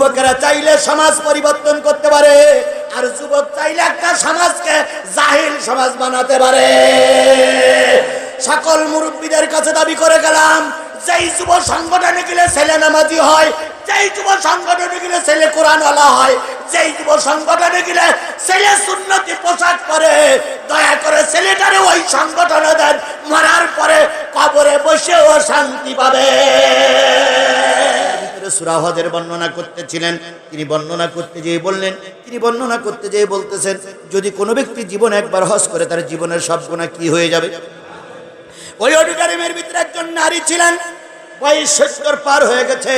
যুবকেরা চাইলে সমাজ পরিবর্তন করতে পারে, আর যুবক চাইলে একটা সমাজকে জাহিল সমাজ বানাতে পারে। সকল মুরব্বীদের কাছে দাবি করে গেলাম, যেই যুব সংগঠনে গেলে ছেলে নামাজি হয়, যেই যুব সংগঠনে গেলে ছেলে কোরআনওয়ালা হয়, যেই যুব সংগঠনে গেলে ছেলে সুন্নতি পোশাক পরে, দয়া করে ছেলেটারে ওই সংগঠনে দেন, মরার পরে কবরে বসেও শান্তি পাবে। সুরাহজের বর্ণনা করতেছিলেন। তিনি বর্ণনা করতে যেয়ে বললেন, তিনি বর্ণনা করতে যেয়ে বলতেছেন, যদি কোনো ব্যক্তি জীবন একবার হস করে, তার জীবনের সব গোনা কি হয়ে যাবে? ওই অডিটোরিয়ামের ভিতরে একজন নারী ছিলেন, বয়স সত্তর পার হয়ে গেছে।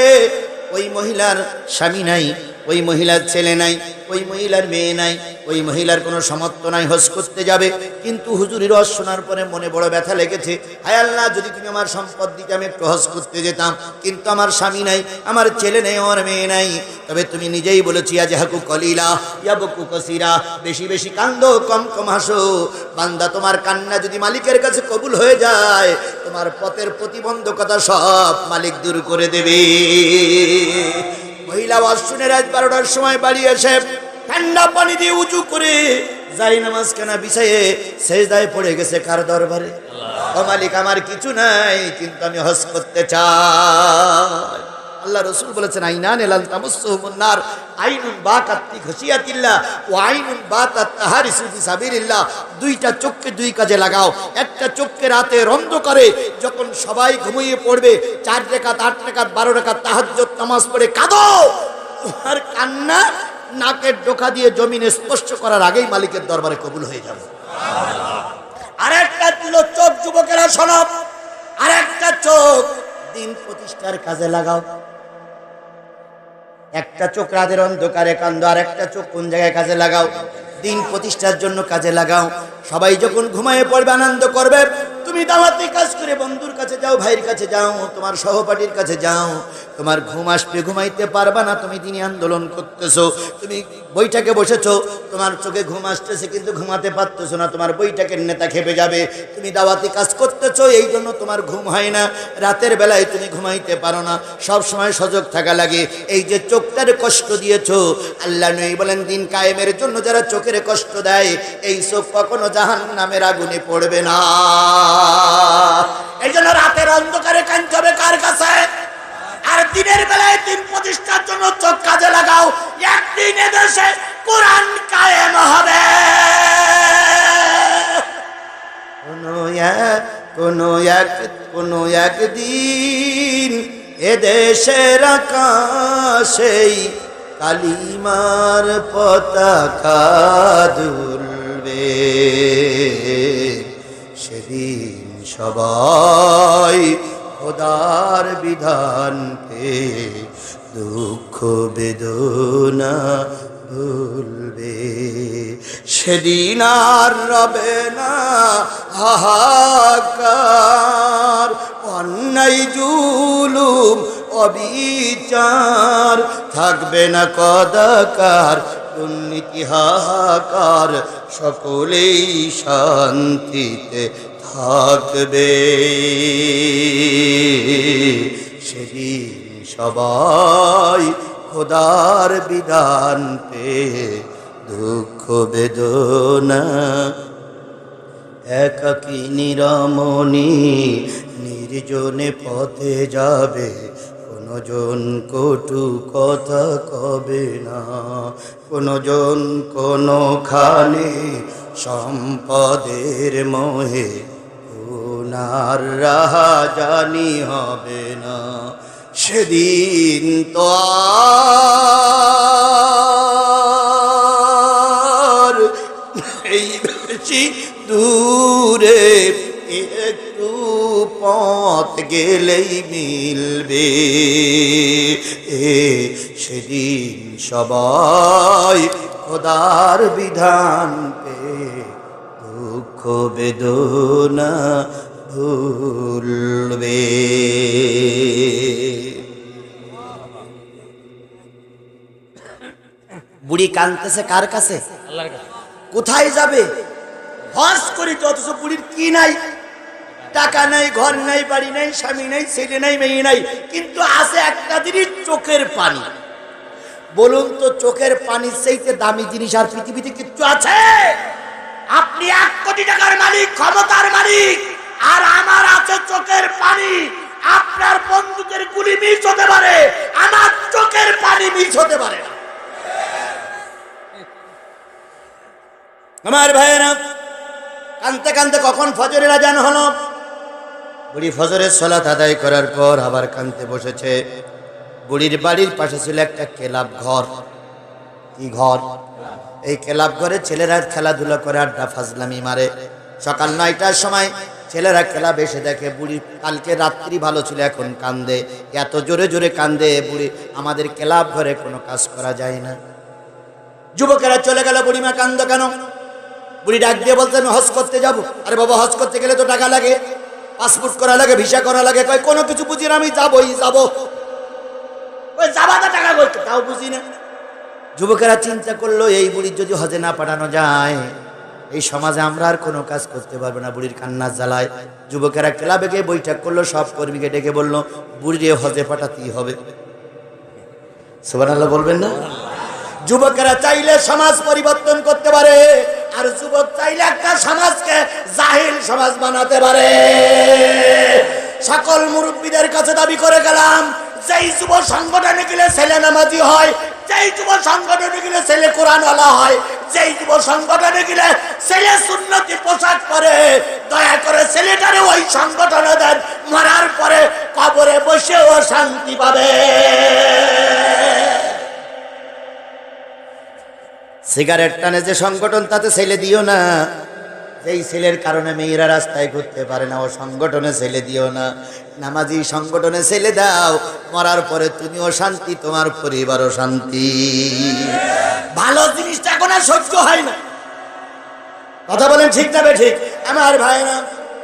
ওই মহিলার স্বামী নাই, ওই মহিলার ছেলে নাই ওই মহিলার মেয়ে নাই, ওই মহিলার কোনো সমর্থ নাই, হজ করতে যাবে। কিন্তু হুজুরির হজ শোনার পরে মনে বড় ব্যথা লেগেছে। হায় আল্লাহ, যদি তুমি আমার সম্পদ দিতে আমি একটু হজ করতে যেতাম, কিন্তু আমার স্বামী নাই, আমার ছেলে নেই, আমার মেয়ে নাই। তবে তুমি নিজেই বলেছি, আজ হাকু কলিলা, ইয়াবকু কসিরা, বেশি বেশি কান্দো, কম কম হাসো। বান্দা, তোমার কান্না যদি মালিকের কাছে কবুল হয়ে যায়, তোমার পথের প্রতিবন্ধকতা সব মালিক দূর করে দেবে। মহিলা ওয়াজ শুনে রাত বারোটার সময় বাড়ি এসে ঠান্ডা পানি দিয়ে উঁচু করে যাই নামাজ কেনা বিষয়ে শেষ দায় পড়ে গেছে কার দরবারে? ও মালিক, আমার কিছু নাই, কিন্তু আমি হজ করতে চাই। আল্লাহ রসুল বলেছেন, আইনান এলাল তামুসুমুন্নার আইনুন বা কাত্তি ঘসিয়াতিল্লাহ ও আইনুন বা তাহার ইসুদি সাবিরিল্লাহ দুইটা চোখকে দুই কাজে লাগাও। একটা চোখকে রাতে রন্ধ করে, যখন সবাই ঘুমিয়ে পড়বে, চার রেখাত, আট রেখাত, বারো রেখাত তাহাজ্জত নামাজ পড়ে কাঁদো। তোমার কান্না নাকের ডোকা দিয়ে জমিনে স্পর্শ করার আগেই মালিকের দরবারে কবুল হয়ে যাবে। আরেকটা ছিল চোখ, যুবকেরা সনব আরেকটা চোখ, দিন প্রতিষ্ঠার কাজে লাগাও। একটা চোখ রাতের অন্ধকারে কান্দ আর একটা চোখ কোন জায়গায় কাজে লাগাও? দিন প্রতিষ্ঠার জন্য কাজে লাগাও। সবাই যখন ঘুমায় পড়বে, আনন্দ করবে, তুমি দাওয়াতি কাজ করে বন্ধুর কাছে যাও, ভাইয়ের কাছে যাও, তোমার সহপাঠীর কাছে যাও, তোমার ঘুম আসবে, ঘুমাইতে পারবা না, তুমি দিনই আন্দোলন করতেছো, তুমি বইটাকে বসেছো, তোমার চোখে ঘুম আসতেছে কিন্তু ঘুমাতে পারতেছো না, তোমার বইটাকে নেতা খেপে যাবে, তুমি দাওয়াতি কাজ করতেছো, এই জন্য তোমার ঘুম হয় না, রাতের বেলায় তুমি ঘুমাইতে পারো না, সব সময় সজাগ থাকা লাগে, এই যে চোখটার কষ্ট দিয়েছ, আল্লাহ নই বলেন, দিন কায়েমের জন্য যারা চোখের কষ্ট দেয়, এই চোখ কখনো জাহান নামের আগুনে পড়বে না। এই জন্য রাতের অন্ধকারে কানতে হবে কার কাছে? আর দিনের বেলায় দিন প্রতিষ্ঠার জন্য চোখ কাজে লাগাও। একদিন এদেশে কোরআন কায়েম হবে। কোনো এক কোনো এক, কোনো একদিন এদেশের আকাশেই কালিমার পতাকা দুলবে সেদিন সবাই খোদার বিধান পে দুঃখ বেদনা ভুলবে। সেদিন আর রবে না হাহাকার, অন্যায়, জুলুম, অবিচার, থাকবে না কদাকার দুর্নীতি হাহাকার সকলেই শান্তিতে থাকবে। সেদিন সবাই খোদার বিধান পে দুঃখ বেদনা, একাকি নিরমণি নির্জনে পথে যাবে। কোনো জন কটু কথা কবে না? কোনো জন কোনো খানে সম্পদের মোহে ওনার রাহা জানি হবে না। সেদিন তো এই বেশি দূরে পথ গেলেই মিলবে। এ সেদিন সবাই খোদার বিধান পে দুঃখ বেদনা ভুলবে। বুড়ি কানতেছে কার কাছে? কোথায় যাবে? হজ করি তো অথচ বুড়ির কি নাই? টাকা নাই, ঘর নাই, বাড়ি নাই, স্বামী নাই, ছেলে নাই, মেয়ে নাই, কিন্তু আছে একটা দিনই চোখের পানি। বলুন তো, চোখের পানির চাইতে দামি জিনিস আর পৃথিবীতে কিচ্ছু আছে? আপনি এক কোটি টাকার মালিক, ক্ষমতার মালিক, আর আমার আছে চোখের পানি। আপনার বন্দুকের গুলি মিস হতে পারে, আমার চোখের পানি মিস হতে পারে না। আমার ভাইয়েরা, কানতে কানতে কখন ফজরের আজান হলো? বুড়ি ফজরের সলাত আদায় করার পর আবার কানতে বসেছে। বুড়ির বাড়ির পাশে ছিল একটা ক্লাব ঘর। কি ঘর? এই ক্লাব ঘরে ছেলেরা খেলাধুলা করে আড্ডা ফাজলামি মারে। সকাল নয়টার সময় ছেলেরা ক্লাব এসে দেখে, বুড়ি, কালকে রাত্রি ভালো ছিল, এখন কান্দে। এত জোরে জোরে কান্দে, বুড়ি, আমাদের ক্লাব ঘরে কোনো কাজ করা যায় না। যুবকেরা চলে গেল, বুড়িমা, কান্দ কেন? বুড়ি ডাক দিয়ে বলতে আমি হজ করতে যাব। আরে বাবা, হজ করতে গেলে তো টাকা লাগে। পাসপোর্ট করা লাগে, ভিসা করা লাগে, কয়, কোনো কিছু বুঝি না, আমি যাবই, যাব। ওই যাবাটা টাকা কই? তাও বুঝি না। যুবকেরা চিন্তা করল, এই বুড়ির যদি হজে না পাঠানো যায়, এই সমাজে আমরা আর কোনো কাজ করতে পারব না, বুড়ির কান্নার জ্বালায়। যুবকেরা ক্লাবে গিয়ে বৈঠক করল, সব কর্মীকে ডেকে বলল, বুড়ির হজে পাঠাতেই হবে। সুবান বলবেন না? যুবকেরা চাইলে সমাজ পরিবর্তন করতে পারে। আর যুবক চাইলে একটা সমাজকে জাহিল সমাজ বানাতে পারে। সকল মুরব্বীদের কাছে দাবি করে গেলাম, যেই যুব সংগঠনে গেলে ছেলে নামাজি হয়, যেই যুব সংগঠনে গেলে ছেলে কোরআনওয়ালা হয়, যেই যুব সংগঠনে গেলে ছেলে সুন্নতি পোশাক পরে, দয়া করে ছেলেটারে ওই সংগঠনে দেন, মরার পরে কবরে বসেও শান্তি পাবে। সিগারেট টানে যে সংগঠন তাতে ছেলে দিও না। যেই ছেলের কারণে মেয়েরা রাস্তায় ঘুরতে পারে না, ও সংগঠনে ছেলে দিও না। নামাজি, সংগঠনে ছেলে দাও, মরার পরে তুমিও শান্তি, তোমার পরিবারও শান্তি। ভালো জিনিসটা এখন আর সহ্য হয় না। কথা বলেন ঠিক না বে ঠিক? আমার ভাইরা,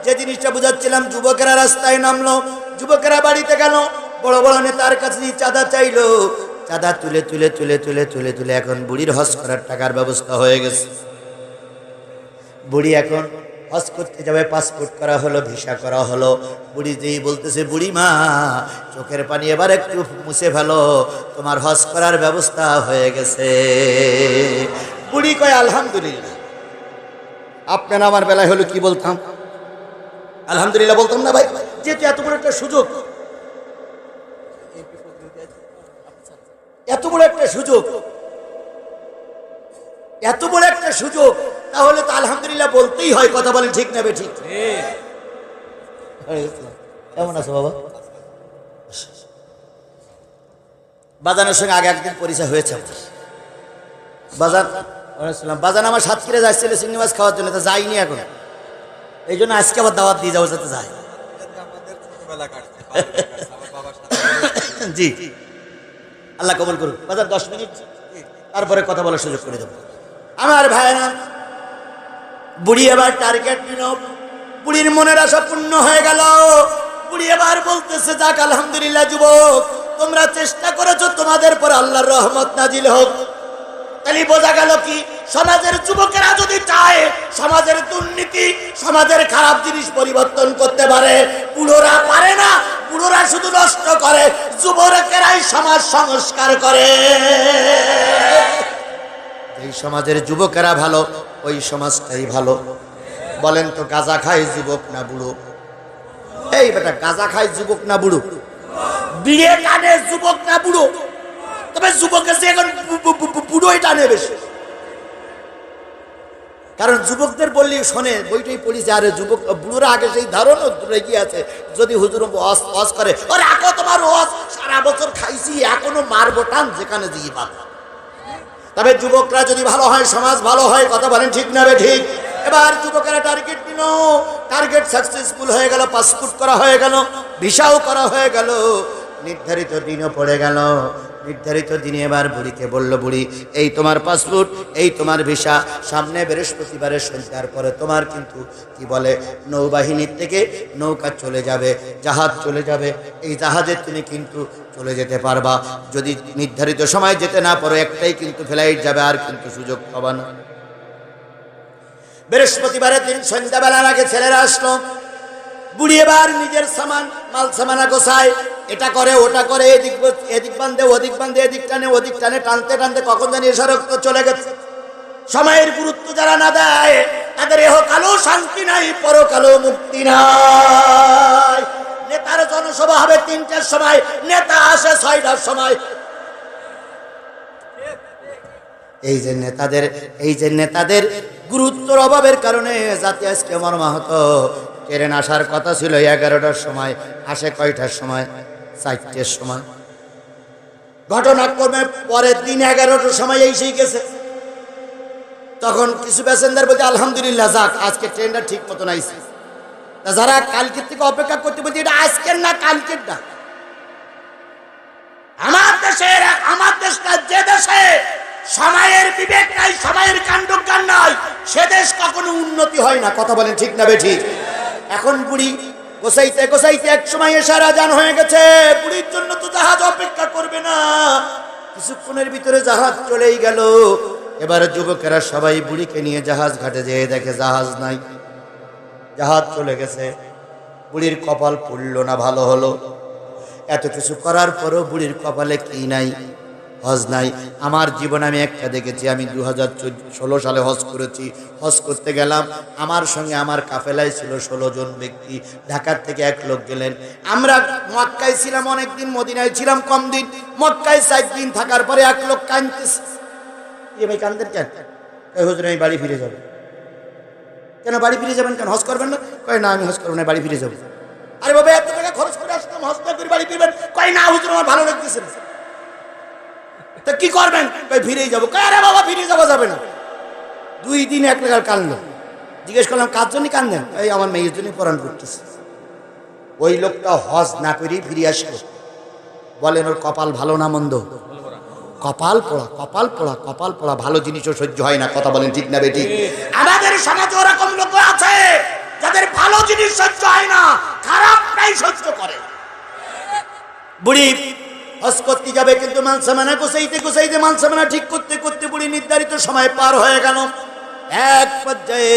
যে জিনিসটা বুঝাচ্ছিলাম, যুবকেরা রাস্তায় নামলো, যুবকেরা বাড়িতে গেল, বড় বড় নেতার কাছে চাঁদা চাইলো চাঁদা তুলে তুলে তুলে তুলে তুলে তুলে এখন বুড়ির হজ করার টাকার ব্যবস্থা হয়ে গেছে। বুড়ি এখন হজ করতে যাবে পাসপোর্ট করা হলো ভিসা করা হলো। বুড়ি যেই বলতেছে বুড়ি মা চোখের পানি এবার একটু মুছে ফেলো, তোমার হজ করার ব্যবস্থা হয়ে গেছে। বুড়ি কয়, আলহামদুলিল্লাহ। আপনার আমার বেলায় হলো কি বলতাম? আলহামদুলিল্লাহ বলতাম না ভাই, যেহেতু এত বড় একটা সুযোগ এত বড় একটা সুযোগ। এত বড় একটা সুযোগ তাহলে তো আলহামদুলিল্লাহ বলতেই হয় কথা বলেন ঠিক না বে ঠিক কেমন আছো বাবা? বাজানের সঙ্গে আগে একদিন পরিচয় হয়েছে আমার। বাজার ওয়ালাইকুম বাজান আমার সাতক্ষীরা যাচ্ছিল চিংড়ি মাছ খাওয়ার জন্য তো যাইনি এখন। এই জন্য আজকে আবার দাওয়াত দিয়ে যাব যাতে যায় আমাদের আল্লাহ কবল করুন বাজার দশ মিনিট। তারপরে কথা বলার সুযোগ করে দেব। আমার ভাইরা বুড়ি এবার টার্গেট নিল। বুড়ির মনের আশা পূর্ণ হয়ে গেল। বুড়ি এবার বলতেছে, যাক, আলহামদুলিল্লাহ, যুবক, তোমরা চেষ্টা করেছ, তোমাদের পর আল্লাহর রহমত নাজিল হোক। তাহলে বোঝা গেল কি? সমাজের যুবকেরা যদি চায় সমাজের দুর্নীতি সমাজের খারাপ জিনিস পরিবর্তন করতে পারে বুড়োরা পারে না বুড়োরা শুধু নষ্ট করে যুবকেরাই সমাজ সংস্কার করে। এই সমাজের যুবকেরা ভালো ওই সমাজটাই ভালো। বলেন তো গাঁজা খায় যুবক না বুড়ো? এই বেটা গাঁজা খায় যুবক না বুড়ো? বিয়ে কানে যুবক না বুড়ো? তবে যুবকের চেয়ে এখন বুড়োই টানে বেশি। কারণ যুবকদের বললি শোনে, বইটাই পড়িছে আরে যুবক, বুড়োরা আগে সেই ধারণা রেগে আছে, যদি হুজুর অস অস করে ও রাখো তোমার অস সারা বছর খাইছি, এখনও মারবো টান যেখানে দিয়ে পাবো। তবে যুবকরা যদি ভালো হয়, সমাজ ভালো হয়, কথা বলেন ঠিক না বে ঠিক? এবার যুবকেরা টার্গেট দিল টার্গেট সাকসেসফুল হয়ে গেল, পাসপোর্ট করা হয়ে গেল, ভিসাও করা হয়ে গেল, নির্ধারিত দিনও পড়ে গেল। নির্ধারিত দিনে এবার বুড়িকে বলল, বুড়ি, এই তোমার পাসপোর্ট, এই তোমার ভিসা। সামনে বৃহস্পতিবারের সন্ধ্যার পরে তোমার কিন্তু, কি বলে, নৌবাহিনীর থেকে নৌকা চলে যাবে, জাহাজ চলে যাবে। এই জাহাজে তুমি কিন্তু চলে যেতে পারবা। যদি নির্ধারিত সময় যেতে না পারো, একটাই কিন্তু ফ্লাইট যাবে, আর কিন্তু সুযোগ পাবা না। বৃহস্পতিবারের দিন সন্ধ্যাবেলার আগে ছেলেরা আসলো। বুড়ি এবার নিজের সামান, মাল সামানা গোছায়। এটা করে, ওটা করে, এদিক এদিক বান্ধে ওদিক বান্ধে এদিক টানে, ওদিক টানে, টানতে টানতে কখন জানি এসে রক্ত চলে গেছে। সময়ের গুরুত্ব যারা না দেয়, তাদের এহকালও শান্তি নাই পরকালও মুক্তি নাই। নেতার জনসভা হবে তিনটার সময়, নেতা আসে ছয়টার সময়। এই যে নেতাদের, এই যে নেতাদের গুরুত্বর অভাবের কারণে জাতি আজকে মর্মাহত। ট্রেন আসার কথা ছিল এগারোটার সময়, আসে কয়টার সময়? চারটের সময়। ঘটনাক্রমে পরের দিন এগারোটার সময় এসেই গেছে। তখন কিছু প্যাসেঞ্জার বলছে, আলহামদুলিল্লাহ, যাক, আজকে ট্রেনটা ঠিক মতন আইছে। তা যারা কালকের থেকে অপেক্ষা করতে বলছে, এটা আজকের না কালকের না? আমার দেশের, আমার দেশটা যে দেশে সময়ের বিবেক নাই, সময়ের কাণ্ডজ্ঞান নাই, সে দেশ কখনো উন্নতি হয় না। কথা বলেন ঠিক না বেঠি এখন বুড়ি গোসাইতে গোসাইতে এক সময় এসে রাজান হয়ে গেছে। বুড়ির জন্য তো জাহাজ অপেক্ষা করবে না। কিছুক্ষণের ভিতরে জাহাজ চলেই গেল। এবার যুবকেরা সবাই বুড়িকে নিয়ে জাহাজ ঘাটে যেয়ে দেখে জাহাজ নাই। জাহাজ চলে গেছে। বুড়ির কপাল পুড়ল না, ভালো হলো। এত কিছু করার পরও বুড়ির কপালে কি নাই। হজ নাই। আমার জীবনে আমি একটা দেখেছি, আমি দু হাজার ষোলো সালে হজ করেছি। হজ করতে গেলাম, আমার সঙ্গে আমার কাফেলায় ছিল ষোলো জন ব্যক্তি। ঢাকার থেকে এক লোক গেলেন। আমরা মক্কায় ছিলাম অনেকদিন, মদিনায় ছিলাম কম দিন। মক্কায় চার দিন থাকার পরে এক লোক কাঁদতেছে। ভাই কান্দের কেন? হুজুর, আমি বাড়ি ফিরে যাব। কেন, বাড়ি ফিরে যাবেন কেন? হজ করবেন না? কয়, না, আমি হজ করব না, বাড়ি ফিরে যাব। আরে বাবা, এত টাকা খরচ করে আসলাম, হজ না করে বাড়ি ফিরবেন। কয়, না, হুজুর, আমার ভালো লাগতেছে না। তা কি করবেন? ফিরেই যাব। আরে বাবা, ফিরে যাওয়া যাবে না। দুই দিন এক লাগার কানলো জিজ্ঞেস করলাম, কার জন্য কান্দেন এই আমার মেয়ের জন্য পরাণ করতেছে ওই লোকটা হজ না করেই ফিরে আসলো। বলেন, ওর কপাল ভালো না মন্দ? কপাল পোড়া কপাল পোড়া কপাল পোড়া, ভালো জিনিসও সহ্য হয় না। কথা বলেন ঠিক না বেটি আমাদের সমাজে ওরকম লোক আছে, যাদের ভালো জিনিস সহ্য হয় না, খারাপটাই সহ্য করে। বুড়ি হজ যাবে? কিন্তু মানসামানা গোসাইতে গোসাইতে মানসামানা ঠিক করতে করতে বুড়ি নির্ধারিত সময় পার হয়ে গেল। এক পর্যায়ে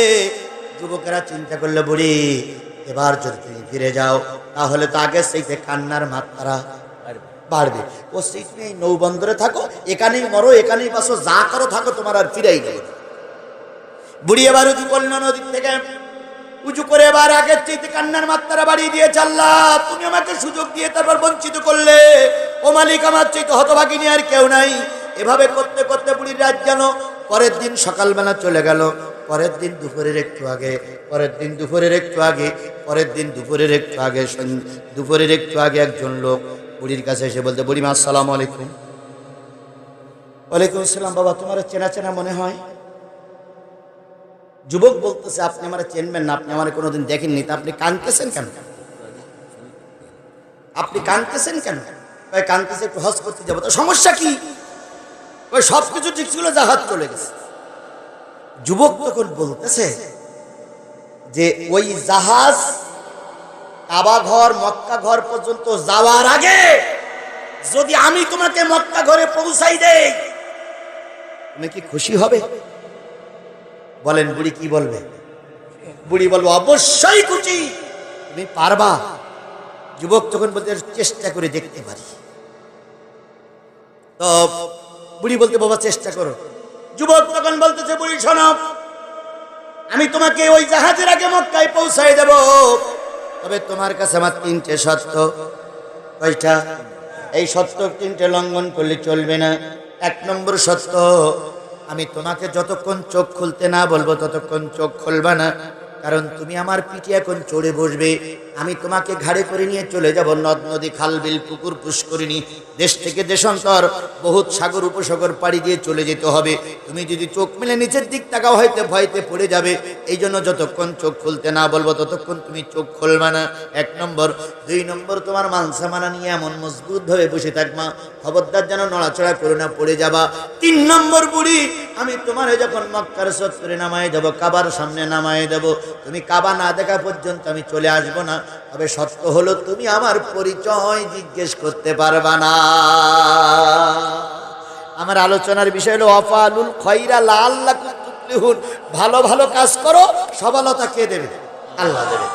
যুবকেরা চিন্তা করল, বুড়ি, এবার যদি তুমি ফিরে যাও, তাহলে তো আগের সেইতে কান্নার মাত্রা বাড়বে। ও সেই তুমি এই নৌবন্দরে থাকো, এখানেই মরো, এখানেই বাসো, যা করো থাকো, তোমার আর ফিরাই দেবে বুড়ি এবার উঁচু করল নদীর থেকে, উঁচু করে এবার আগের চাইতে কান্নার মাত্রা বাড়িয়ে দিয়ে চাল্লা তুমি আমাকে সুযোগ দিয়ে তারপর বঞ্চিত করলে। ও মালিক আমার চাইতে হতভাগিনী আর কেউ নাই। এভাবে করতে করতে বুড়ির রাত যেন পরের দিন সকালবেলা চলে গেল। পরের দিন দুপুরের একটু আগে, পরের দিন দুপুরের একটু আগে, পরের দিন দুপুরের একটু আগে দুপুরের একটু আগে একজন লোক বুড়ির কাছে এসে বলতে বুড়ি মা আসসালামু আলাইকুম। ওয়ালাইকুম আসসালাম, বাবা, তোমার চেনা চেনা মনে হয়? যুবক বলতেছে, আপনি আমার চেনবেন না, আপনি আমার কোনোদিন দেখেননি। তা আপনি কানতেছেন কেন? আপনি কানতেছেন কেন? ওই কানতেছে একটু হজ করতে যাব। তো সমস্যা কি? ওই সব কিছু ঠিক ছিল জাহাজ চলে গেছে। যুবক তখন বলতেছে যে, ওই জাহাজ কাবা ঘর, মক্কা ঘর পর্যন্ত যাওয়ার আগে যদি আমি তোমাকে মক্কা ঘরে পৌঁছাই দেই, তুমি কি খুশি হবে? বলেন, বুড়ি কি বলবে? বুড়ি বলব, অবশ্যই খুশি। তুমি পারবা। যুবক তখন বলতে, চেষ্টা করে দেখতে পারি। তো বুড়ি বলতে বাবা, চেষ্টা করো। যুবক তখন বলতেছে, বুড়ি, শোনো, আমি তোমাকে ওই জাহাজের আগে মক্কায় পৌঁছাই দেব। তবে তোমার কাছে আমার তিনটে সত্য কয়টা? এই সত্য তিনটে লঙ্ঘন করলে চলবে না। এক নম্বর সত্য আমি তোমাকে যতক্ষণ চোখ খুলতে না বলব, ততক্ষণ চোখ খুলবা না। কারণ তুমি আমার পিঠে এখন চড়ে বসবে। আমি তোমাকে ঘাড়ে করে নিয়ে চলে যাব। নদ, নদী, খাল, বিল, পুকুর, পুষ্করিণী, দেশ থেকে দেশান্তর, বহুত সাগর, উপসাগর পাড়ি দিয়ে চলে যেতে হবে। তুমি যদি চোখ মেলে নিচের দিক তাকাও, হয়তো ভয়তে পড়ে যাবে। এই জন্য যতক্ষণ চোখ খুলতে না বলব, ততক্ষণ তুমি চোখ খুলবা না। এক নম্বর। দুই নম্বর, তোমার মানসামানা নিয়ে এমন মজবুত ভাবে বসে থাকবা খবরদার যেন নড়াচড়া করে না, পড়ে যাবা। তিন নম্বর বুড়ি, আমি তোমার যখন মক্কার সত্তরে নামাই দেবো, কাবার সামনে নামাই দেবো। তুমি কাবা না দেখা পর্যন্ত আমি চলে আসব না। তবে সত্য হলো তুমি আমার পরিচয় জিজ্ঞেস করতে পারবা না। আমার আলোচনার বিষয় হলো, অফালুল খৈরা লাল ভালো ভালো কাজ করো, সফলতা কে দেবে? আল্লাহ দেবে।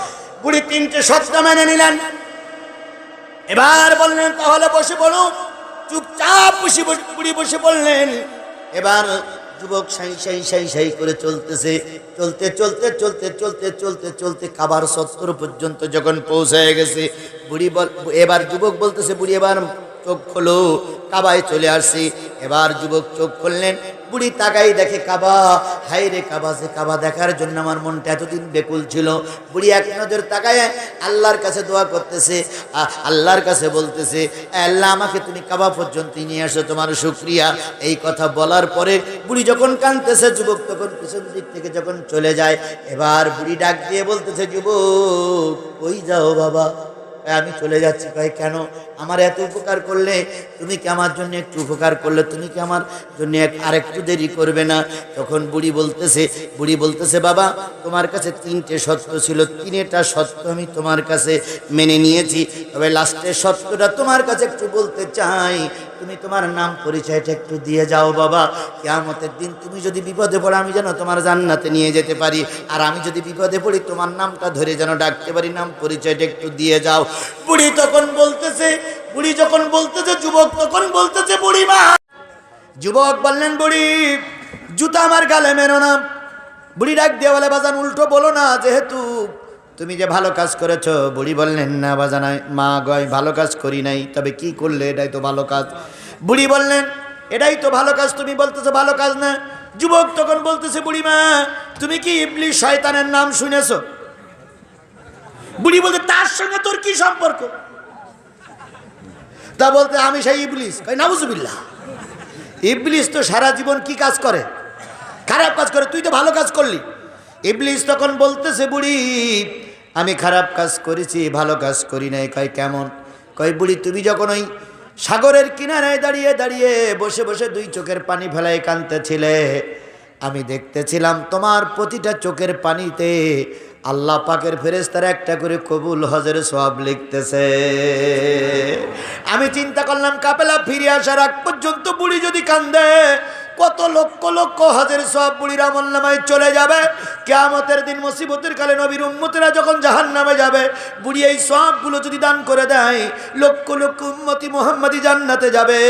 বুড়ি তিনটে সত্য মেনে নিলেন। এবার বললেন, তাহলে বসে বলুন। চুপচাপ বসে- বুড়ি বসে বললেন। এবার যুবক সাই সাই সাই সাই করে চলতেছে। চলতে চলতে চলতে চলতে চলতে চলতে খাবার সত্তর পর্যন্ত যখন পৌঁছায় গেছে, বুড়ি বল, এবার যুবক বলতেছে, বুড়ি, এবার চোখ খোলো। কাবায় চলে আসছি। এবার যুবক চোখ খুললেন। বুড়ি তাকাই দেখে কাবা। হাই রে কাবা সে কাবা দেখার জন্য আমার মনটা এতদিন বেকুল ছিল। বুড়ি এক নজর তাকায়, আল্লাহর কাছে দোয়া করতেছে আল্লাহর কাছে বলতেছে, "এ আল্লাহ, আমাকে তুমি কাবা পর্যন্ত নিয়ে আসো তোমার শুক্রিয়া। এই কথা বলার পরে বুড়ি যখন কাঁদতেছে, যুবক তখন পিছন দিক থেকে যখন চলে যায়, এবার বুড়ি ডাক দিয়ে বলতেছে, যুবক, কই যাও বাবা? আমি চলে যাচ্ছি। ভাই কেন? আমার এত উপকার করলে তুমি কি আমার জন্য একটু উপকার করলে? তুমি কি আমার জন্য আরেকটু দেরি করবে না? তখন বুড়ি বলতেছে বুড়ি বলতেছে, বাবা, তোমার কাছে তিনটে সত্য ছিল। তিনটা সত্য আমি তোমার কাছে মেনে নিয়েছি। তবে লাস্টের সত্যটা তোমার কাছে একটু বলতে চাই। তুমি তোমার নাম পরিচয়টা একটু দিয়ে যাও বাবা। কেয়ামতের দিন তুমি যদি বিপদে পড়ো, আমি যেন তোমার জান্নাতে নিয়ে যেতে পারি। আর আমি যদি বিপদে পড়ি, তোমার নামটা ধরে যেন ডাকতে পারি, নাম পরিচয়টা একটু দিয়ে যাও। বুড়ি তখন বলতেছে, বুড়ি যখন বলতেছে, যুবক তখন বলতেছে, বুড়ি মা! যুবক বললেন, বুড়ি, জুতা আমার গালে মেরো না। বুড়ি ডাক দিয়ে বলে, বাজান, উল্টো বলো না, যেহেতু তুমি যে ভালো কাজ করেছ, বুড়ি বললেন, না বাজানাই মা গয় ভালো কাজ করি নাই। তবে কি করলে? এটাই তো ভালো কাজ। বুড়ি বললেন, এটাই তো ভালো কাজ, তুমি বলতেছো ভালো কাজ না। যুবক তখন বলতেছে, বুড়ি মা, তুমি কি ইবলিশ শয়তানের নাম শুনেছো? বুড়ি বলতে, তার সঙ্গে তোর কি সম্পর্ক? তা বলতে, আমি সেই ইবলিস কই নাউজুবিল্লাহ। ইবলিস তো সারা জীবন কি কাজ করে? খারাপ কাজ করে, তুই তো ভালো কাজ করলি। ইবলিস তখন বলতেছে, বুড়ি আমি খারাপ কাজ করেছি, ভালো কাজ করি নাই, কয় কেমন? কয় বুড়ি, তুমি যখন ওই সাগরের কিনারায় দাঁড়িয়ে দাঁড়িয়ে বসে বসে দুই চোখের পানি ফেলায় কানতেছিলে আমি দেখতেছিলাম তোমার প্রতিটা চোখের পানিতে আল্লাহ পাকের ফেরেস্তার একটা করে কবুল হজের সব লিখতেছে। আমি চিন্তা করলাম, কাপেলা ফিরে আসার আগ পর্যন্ত বুড়ি যদি কান্দে কত লক্ষ লক্ষ হাজার সব বুড়ির আমল নামায় চলে যাবে। কেয়ামতের দিন মুসিবতের কালে নবীর উম্মতেরা যখন জাহান নামে যাবে, বুড়ি এই সবগুলো যদি দান করে দেয়, লক্ষ লক্ষ উম্মতি মোহাম্মদি জান্নাতে যাবে।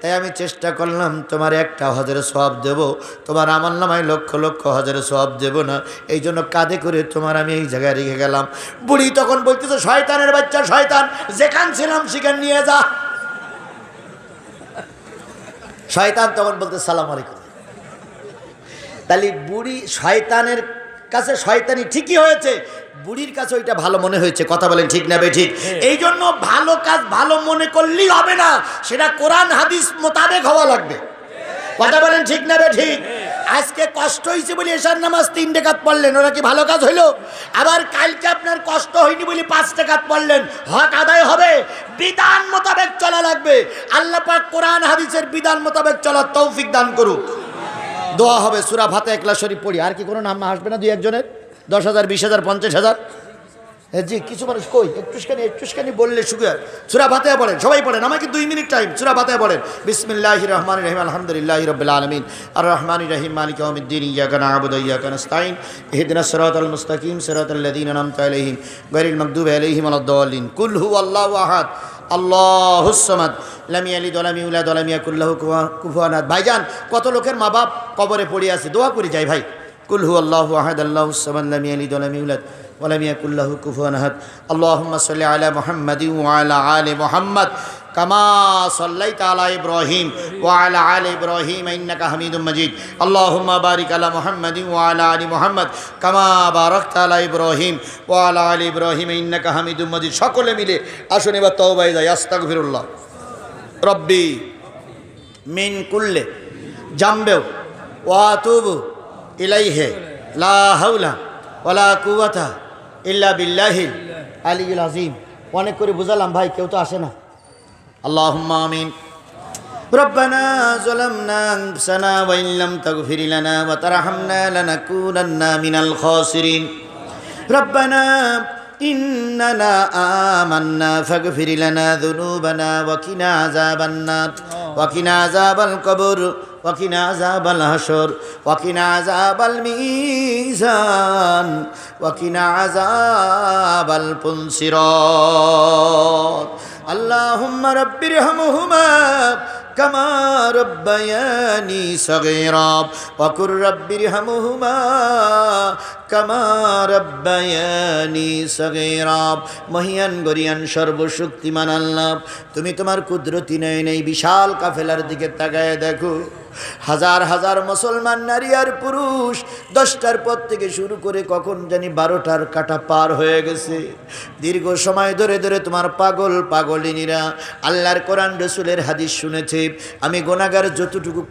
তাই আমি চেষ্টা করলাম, তোমার একটা হজারে সব দেব, তোমার আমল নামায় লক্ষ লক্ষ হজারে সব দেব না। এই জন্য কাঁধে করে তোমার আমি এই জায়গায় রেখে গেলাম। বুড়ি তখন বলতেছে, শয়তানের বাচ্চা, শয়তান, যেখান ছিলাম সেখান নিয়ে যা। শয়তান তখন বলতে সালাম আলাইকুম। তাহলে বুড়ি শয়তানের কাছে শয়তানি ঠিকই হয়েছে বুড়ির কাছে ওইটা ভালো মনে হয়েছে। কথা বলেন ঠিক না ঠিক এই জন্য ভালো কাজ ভালো মনে করলেই হবে না সেটা কোরআন হাদিস মোতাবেক হওয়া লাগবে। কথা বলেন ঠিক না ঠিক আজকে কষ্ট হয়েছে বলে এসার নামাজ তিন টেকাত পড়লেন, ওরা কি ভালো কাজ হইল? আবার কালকে আপনার কষ্ট হয়নি বলে পাঁচ টেকাত পড়লেন। হক আদায় হবে, বিধান মোতাবেক চলা লাগবে। আল্লাহ পাক কোরআন, হাদিসের বিধান মোতাবেক চলার তৌফিক দান করুক। দোয়া হবে, সুরা ভাতে একলা শরীফ পড়ি। আর কি কোনো নাম আসবে না দুই একজনের? দশ হাজার, বিশ হাজার, পঞ্চাশ হাজার? জি, কিছু মানুষ কই? একটুখানি একটুখানি বললে সুখে সুরা ভাতে পড়েন, সবাই পড়েন, আমাকে দুই মিনিট টাইম সুরা ভাতে পড়েন। বিসমিল্লাহ রহমান রহিম, আলহামদুলিল্লাহ রবিল আলমিন। আর রহমান রহিম, মালিক ইয়াউমিদ্দিন, ইয়াকা না'বুদু ওয়া ইয়াকা নাস্তাইন ইহদিনাস সিরাতাল মুস্তাকিম, সিরাতাল লাযীনা আন'আমতা আলাইহিম গায়রিল মাগদুবি আলাইহিম ওয়ালাদ-দাল্লিন কুল হুয়াল্লাহু আহাদ, আল্লাহুস সামাদ। লাম ইয়ালিদ ওয়া লাম ইউলাদ ওয়া লাম ইয়াকুল লাহু ভাইজান, কত লোকের মা বাপ কবরে পড়ে আছে? দোয়া করে যাই ভাই। কুল আল্লাহ আহাদ, আল্লাহুস সামাদ, লাম ইয়ালিদ ওয়া লাম ইউলাদ ولم يكن له كفوا احد اللهم صل على محمد وعلى ال محمد كما صليت على ابراهيم وعلى ال ابراهيم انك حميد مجيد اللهم بارك على محمد وعلى ال محمد كما باركت على ابراهيم وعلى ال ابراهيم انك حميد مجيد সকলে মিলে আসুন এবার তওবায় যাই আস্তাগফিরুল্লাহ রব্বি মিন কুল্লে জাম্বেও ওয়াতুবু ইলাইহে লা হাওলা ওয়ালা কুওয়াতা ইল্লা বিল্লাহিল আলিউল আজিম অনেক করে বুঝালাম ভাই কেউ তো আসে না আল্লাহুম্মা আমিন ربنا ظلمنا أنفسنا وإن لم تغفر لنا وترحمنا لنكونن من الخاسرين ربنا إننا آمنا فاغفر لنا ذنوبنا وقنا عذاب النار وقنا عذاب القبر وقنا عذاب الحشر وقنا عذاب الميزان وقنا عذاب الفنصرات اللهم رب ارحمهما كما ربياني صغيرا وقل رب ارحمهما كما রব্বায়ানি সগীরা মহিয়ান গরিয়ান সর্বশক্তিমান আল্লাহ তুমি তোমার কুদরতি নয় নেই বিশাল কাফেলার দিকে তাকায় দেখো হাজার হাজার মুসলমান নারী আর পুরুষ, দশটার পর থেকে শুরু করে কখন জানি বারোটার কাটা পার হয়ে গেছে। দীর্ঘ সময় ধরে ধরে তোমার পাগল পাগলিনীরা আল্লাহর কোরআন রসুলের হাদিস শুনেছে। আমি গোনাগার যতটুকু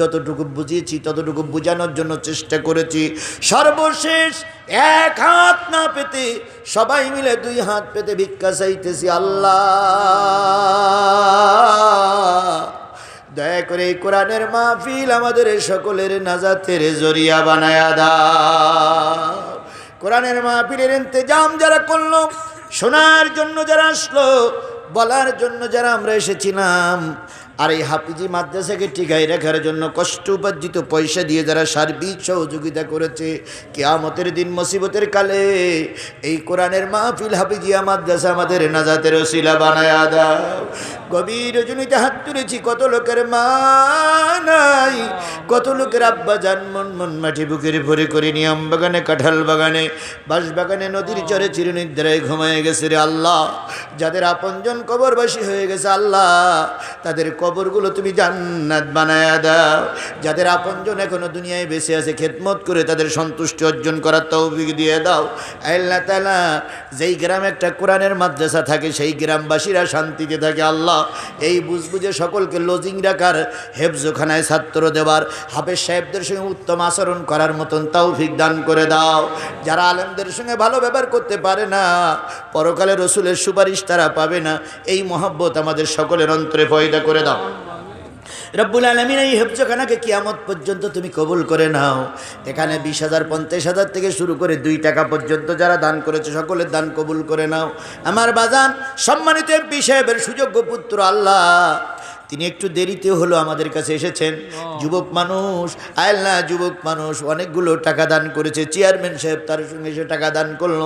যতটুকু বুঝিয়েছি, ততটুকু বোঝানোর জন্য চেষ্টা করেছি। সর্বশেষ এক হাত না পেতে সবাই মিলে দুই হাত পেতে ভিক্ষা চাইতেছি আল্লাহ। দয়া করে এই কোরআনের মাহফিল আমাদের সকলের নাজাতের জরিয়া বানায়া দা কোরআনের মাহফিলের ইন্তজাম যারা করল, শোনার জন্য যারা আসলো, বলার জন্য যারা আমরা এসেছিলাম আর এই হাফিজি মাদ্রাসাকে টিকাই রাখার জন্য কষ্ট উপার্জিত পয়সা দিয়ে যারা সার্বিক সহযোগিতা করেছে, কেয়ামতের দিন মুসিবতের কালে এই কোরআনের মাহফিল হাফিজিয়া মাদ্রাসা আমাদের নাজাতের শিলা বানায়া দাও। গভীর রজনীতে হাত তুলেছি, কত লোকের মা নাই, কত লোকের আব্বা যান মন মন মাটি বুকের ভরে করে নিয়ম বাগানে, কাঁঠাল বাগানে, বাঁশ বাগানে, নদীর চরে চিরনিদ্রায় ঘুমায় গেছে রে আল্লাহ। যাদের আপনজন কবরবাসী হয়ে গেছে আল্লাহ, তাদের কবরগুলো তুমি জান্নাত বানায়া দাও। যাদের আপনজন এখনও দুনিয়ায় বেঁচে আছে, খেদমত করে তাদের সন্তুষ্টি অর্জন করার তৌফিক দিয়ে দাও। আল্লাহ তালা যেই গ্রামে একটা কোরআনের মাদ্রাসা থাকে, সেই গ্রামবাসীরা শান্তিতে থাকে, আল্লাহ। এই বুঝবুঝে সকলকে লজিং রাখার, হেফজোখানায় ছাত্র দেওয়ার, হাফেজ সাহেবদের সঙ্গে উত্তম আচরণ করার মতন তৌফিক দান করে দাও। যারা আলেমদের সঙ্গে ভালো ব্যবহার করতে পারে না, পরকালে রসুলের সুপারিশ তারা পাবে না। এই মহব্বত আমাদের সকলের অন্তরে ফয়দা করে দাও। রব্বুল আলমিন এই হেফজখানাকে কিয়ামত পর্যন্ত তুমি কবুল করে নাও। এখানে বিশ হাজার, পঞ্চাশ হাজার থেকে শুরু করে দুই টাকা পর্যন্ত যারা দান করেছে, সকলের দান কবুল করে নাও। আমার বাজান, সম্মানিত এমপি সাহেবের সুযোগ্য পুত্র আল্লাহ তিনি একটু দেরিতে হলো আমাদের কাছে এসেছেন। যুবক মানুষ আল্লাহ যুবক মানুষ অনেকগুলো টাকা দান করেছে। চেয়ারম্যান সাহেব তার সঙ্গে এসে টাকা দান করল।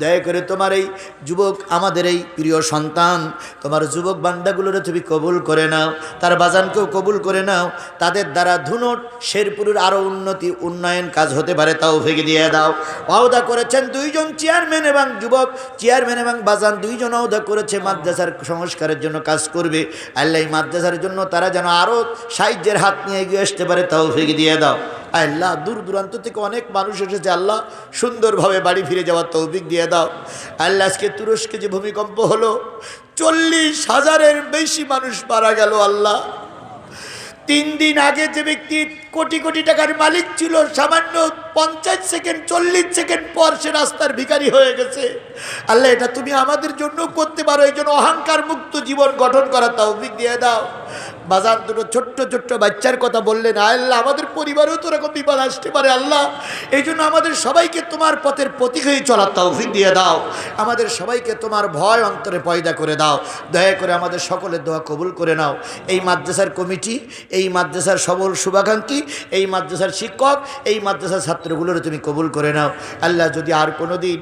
দয়া করে তোমার এই যুবক আমাদের এই প্রিয় সন্তান তোমার যুবক বান্দাগুলোরে তুমি কবুল করে নাও তার বাজানকেও কবুল করে নাও তাদের দ্বারা ধুনট শেরপুরের আরও উন্নতি উন্নয়ন কাজ হতে পারে তাও ভেঙে দিয়ে দাও। আওদা করেছেন দুইজন চেয়ারম্যান এবং যুবক চেয়ারম্যান এবং বাজান দুইজন আওদা করেছে মাদ্রাসার সংস্কারের জন্য কাজ করবে। আল্লাহ এই মাদ্রাসার জন্য তারা যেন আরও সাহায্যের হাত নিয়ে এগিয়ে আসতে পারে তাও ফেঁকে দিয়ে দাও। আল্লাহ দূর দূরান্ত থেকে অনেক মানুষ এসেছে, আল্লাহ সুন্দরভাবে বাড়ি ফিরে যাওয়ার তৌফিক দিয়ে দাও। আল্লাহ আজকে তুরস্কে যে ভূমিকম্প হলো, চল্লিশ হাজারের বেশি মানুষ মারা গেল আল্লাহ। তিন দিন আগে যে ব্যক্তি কোটি কোটি টাকার মালিক ছিল, সামান্য পঞ্চাশ সেকেন্ড, চল্লিশ সেকেন্ড পর সে রাস্তার ভিখারি হয়ে গেছে। আল্লাহ, এটা তুমি আমাদের জন্য করতে পারো, এই জন্য অহংকার মুক্ত জীবন গঠন করার তৌফিক দিয়ে দাও। বাজার দুটো ছোট্ট ছোট্ট বাচ্চার কথা বললেন আল্লাহ, আমাদের পরিবারেও তো এরকম বিপদ আসতে পারে, আল্লাহ। এই জন্য আমাদের সবাইকে তোমার পথের প্রতীক হয়ে চলার তৌফিক দিয়ে দাও। আমাদের সবাইকে তোমার ভয় অন্তরে পয়দা করে দাও। দয়া করে আমাদের সকলের দোয়া কবুল করে নাও। এই মাদ্রাসার কমিটি, এই মাদ্রাসার সবল শুভাকাঙ্ক্ষী এই মাদ্রাসার শিক্ষক, এই মাদ্রাসার ছাত্রগুলোর তুমি কবুল করে নাও। আল্লাহ যদি আর কোনো দিন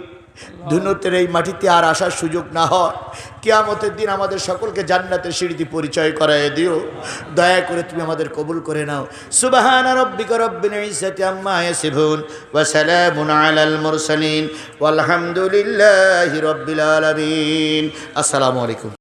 ধুনতের এই মাটিতে আর আসার সুযোগ না হয়, কেয়ামতের দিন আমাদের সকলকে জান্নাতের সিঁড়িতে পরিচয় করায় দিও। দয়া করে তুমি আমাদের কবুল করে নাও। সুবাহান আসসালামু আলাইকুম।